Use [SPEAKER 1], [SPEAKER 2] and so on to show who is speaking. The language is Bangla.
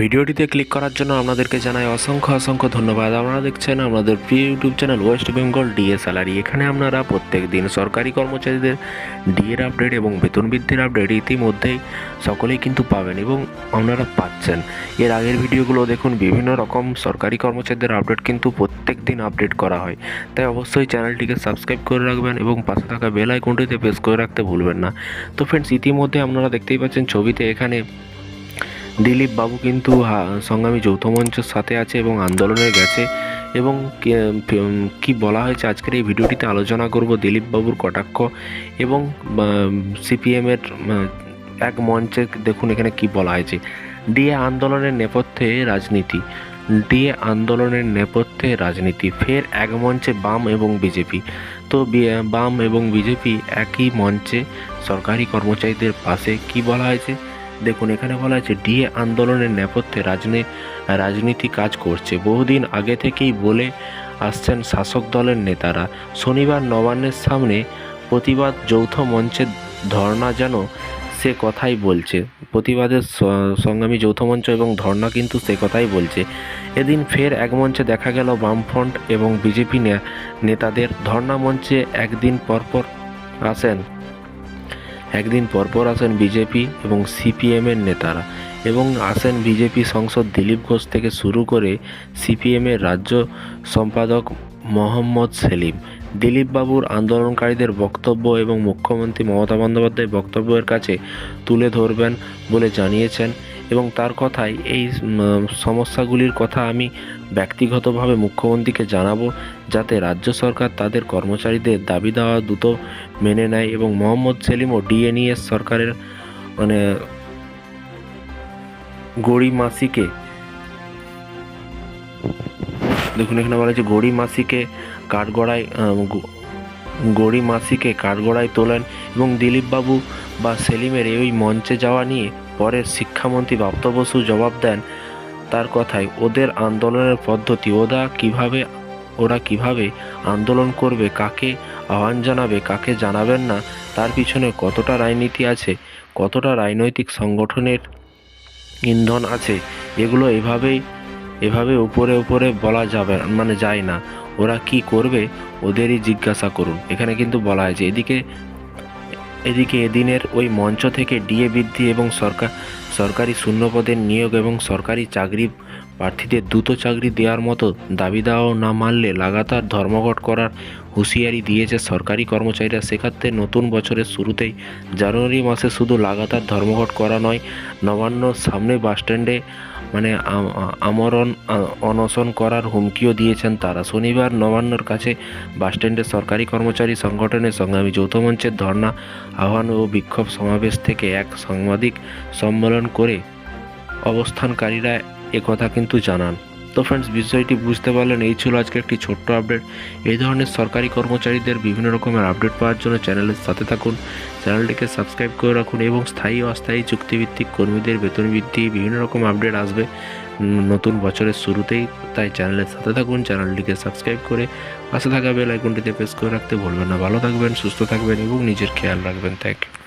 [SPEAKER 1] ভিডিওটিতে ক্লিক করার জন্য আপনাদেরকে জানাই অসংখ্য অসংখ্য ধন্যবাদ। আপনারা দেখছেন আমাদের প্রিয় YouTube channel West Bengal DA salary এখানে আপনারা প্রত্যেক দিন সরকারি কর্মচারীদের ডিএর আপডেট এবং বেতন বৃদ্ধির আপডেট ইতিমধ্যেই সকলেই কিন্তু পাবেন এবং আপনারা পাচ্ছেন। এর আগের ভিডিওগুলো দেখুন, বিভিন্ন রকম সরকারি কর্মচারীদের আপডেট কিন্তু প্রত্যেক দিন আপডেট করা হয়। তাই অবশ্যই চ্যানেলটিকে সাবস্ক্রাইব করে রাখবেন এবং পাশে থাকা বেল আইকনটিতে প্রেস করে রাখতে ভুলবেন না। তো ফ্রেন্ডস ইতিমধ্যে আপনারা দেখতেই পাচ্ছেন ছবিতে এখানে দিলীপ বাবু কিন্তু সংগ্রামী যৌথ মঞ্চের সাথে আছে এবং আন্দোলনে গেছে এবং কি- বলা হয়েছে আজকের এই ভিডিওটিতে আলোচনা করব দিলীপ বাবুর কটাক্ষ এবং সিপিএমের এক মঞ্চে দেখুন এখানে কি বলা হয়েছে। ডিএ আন্দোলনের নেপথ্যে রাজনীতি। ডিএ আন্দোলনের নেপথ্যে রাজনীতি। ফের এক মঞ্চে বাম এবং বিজেপি। তো বাম এবং বিজেপি একই মঞ্চে সরকারি কর্মচারীদের পাশে কি বলা হয়েছে? দেখুন, এখানে বলা আছে, ডিএ আন্দোলনের নেপথ্যে রাজনী, রাজনীতি কাজ করছে। বহুদিন আগে থেকেই বলে আসছেন শাসক দলের নেতারা। শনিবার নবান্নের সামনে প্রতিবাদ যৌথ মঞ্চের ধর্ণা যেন সে কথাই বলছে। প্রতিবাদের সংগ্রামী যৌথ মঞ্চ এবং ধর্ণা কিন্তু সে কথাই বলছে। এদিন ফের এক মঞ্চে দেখা গেল বামফ্রন্ট এবং বিজেপি নেতাদের। ধর্ণা মঞ্চে একদিন পরপর আসেন একদিন পরপর আসেন বিজেপি এবং সিপিএমের নেতারা এবং আসেন বিজেপি সংসদ দিলীপ ঘোষ থেকে শুরু করে সিপিএমের রাজ্য সম্পাদক মোহাম্মদ সেলিম। দিলীপবাবুর আন্দোলনকারীদের বক্তব্য এবং মুখ্যমন্ত্রী মমতা বন্দ্যোপাধ্যায়ের বক্তব্যের কাছে তুলে ধরবেন বলে জানিয়েছেন এবং তার কথায় এই সমস্যাগুলির কথা আমি ব্যক্তিগতভাবে মুখ্যমন্ত্রীকে জানাব যাতে রাজ্য সরকার তাদের কর্মচারীদের দাবি দেওয়া দ্রুত মেনে নেয় এবং মোহাম্মদ সেলিমও ডিএনইএস সরকারের মানে গড়ি মাসিকে দেখুন এখানে বলা হয়েছে গড়ি মাসিকে কাঠগড়ায় গড়ি মাসিকে কাঠগড়ায় তোলেন এবং দিলীপবাবু বা সেলিমের এই মঞ্চে যাওয়া নিয়ে পরে শিক্ষামন্ত্রী বাপ্ত বসু জবাব দেন তার কথায়, ওদের আন্দোলনের পদ্ধতি, ওরা কীভাবে ওরা কীভাবে আন্দোলন করবে, কাকে আহ্বান জানাবে, কাকে জানাবেন না, তার পিছনে কতটা রাজনীতি আছে, কতটা রাজনৈতিক সংগঠনের ইন্ধন আছে, এগুলো এভাবেই এভাবে উপরে উপরে বলা যাবে মানে যায় না। ওরা কি করবে, ওদেরই জিজ্ঞাসা করুন। এখানে কিন্তু বলা হয়েছে, এদিকে এদিকে এদিনের ওই মঞ্চ থেকে ডিএ বৃদ্ধি এবং সরকার, সরকারি শূন্যপদের নিয়োগ এবং সরকারি চাকরি প্রার্থীদের দ্রুত চাকরি দেওয়ার মতো দাবি দেওয়া না মানলে লাগাতার ধর্মঘট করার হুঁশিয়ারি দিয়েছে সরকারি কর্মচারীরা। সেক্ষেত্রে নতুন বছরের শুরুতেই জানুয়ারি মাসে শুধু লাগাতার ধর্মঘট করা নয়, নবান্ন সামনে বাসস্ট্যান্ডে মানে আমরণ অনশন করার হুমকিও দিয়েছেন তারা। শনিবার নবান্নর কাছে বাসস্ট্যান্ডে সরকারি কর্মচারী সংগঠনের সংগ্রামী যৌথ মঞ্চের ধর্ণা, আহ্বান ও বিক্ষোভ সমাবেশ থেকে এক সাংবাদিক সম্মেলন করে অবস্থানকারীরা একথা কিন্তু জানান। তো ফ্রেন্ডস বিষয়টি বুঝতে পারলেন, এই ছিল আজকে একটি ছোট্ট আপডেট এই ধরনের সরকারি কর্মচারীদের বিভিন্ন রকমের আপডেট পাওয়ার জন্য চ্যানেলের সাথে থাকুন। চ্যানেলটিকে সাবস্ক্রাইব করে রাখুন এবং স্থায়ী অস্থায়ী চুক্তিভিত্তিক কর্মীদের বেতন বৃদ্ধি, বিভিন্ন রকম আপডেট আসবে নতুন বছরের শুরুতেই। তাই চ্যানেলের সাথে থাকুন চ্যানেলটিকে সাবস্ক্রাইব করে পাশে থাকা বেল আইকনটিতে প্রেস করে রাখতে ভুলবেন না। ভালো থাকবেন, সুস্থ থাকবেন এবং নিজের খেয়াল রাখবেন। Thank you